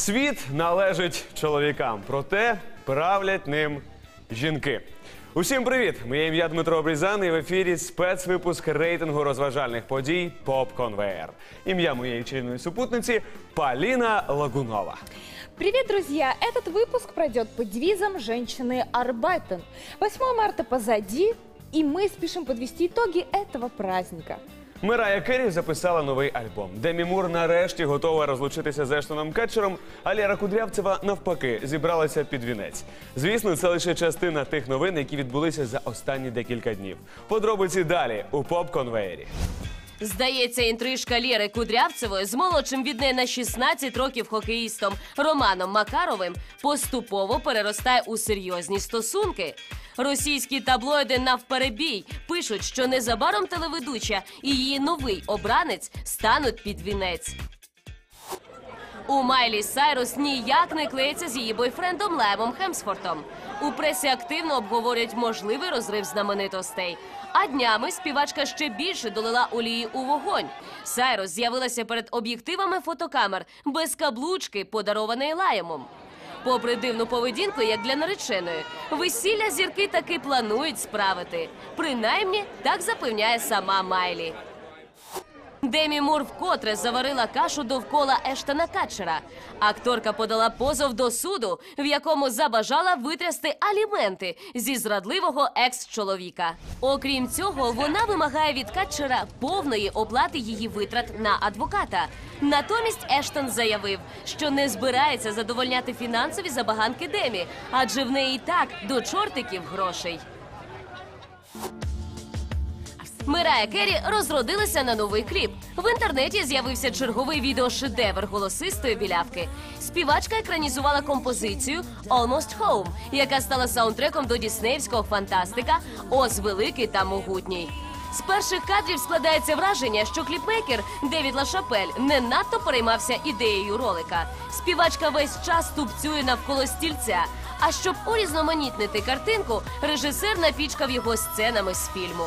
Світ належить чоловікам, проте правлять ним жінки. Усім привіт! Моє ім'я Дмитро Обрізан і в ефірі спецвипуск рейтингу розважальних подій Поп Конвеєр. Ім'я моєї чарівної супутниці Поліна Лагунова. Привет, друзья! Этот выпуск пройдет под девизом «Женщины Арбайтен». 8 марта позади, и мы спешим подвести итоги этого праздника. Мирая Керрі записала новий альбом. Демі Мур нарешті готова розлучитися з Ештоном Кетчером, а Лєра Кудрявцева навпаки зібралася під вінець. Звісно, це лише частина тих новин, які відбулися за останні декілька днів. Подробиці далі у поп конвеєрі. Здається, інтрижка Лєри Кудрявцевої з молодшим від неї на 16 років хокеїстом Романом Макаровим поступово переростає у серйозні стосунки. Російські таблоїди навперебій пишуть, що незабаром телеведуча і її новий обранець стануть під вінець. У Майлі Сайрус ніяк не клеїться з її бойфрендом Лемом Хемсфортом. У пресі активно обговорюють можливий розрив знаменитостей. А днями співачка ще більше долила олії у вогонь. Сайрус з'явилася перед об'єктивами фотокамер без каблучки, подарованої лаємом. Попри дивну поведінку, як для нареченої, весілля зірки таки планують справити. Принаймні, так запевняє сама Майлі. Демі Мур вкотре заварила кашу довкола Ештона Катчера. Акторка подала позов до суду, в якому забажала витрясти аліменти зі зрадливого екс-чоловіка. Окрім цього, вона вимагає від Катчера повної оплати її витрат на адвоката. Натомість Ештон заявив, що не збирається задовольняти фінансові забаганки Демі, адже в неї і так до чортиків грошей. Мирая Керрі розродилася на новий кліп. В інтернеті з'явився черговий відеошедевр голосистої білявки. Співачка екранізувала композицію «Almost Home», яка стала саундтреком до діснеївського фантастика Оз великий та могутній. З перших кадрів складається враження, що кліпмейкер Девід Лашапель не надто переймався ідеєю ролика. Співачка весь час тупцює навколо стільця. А щоб урізноманітнити картинку, режисер напічкав його сценами з фільму.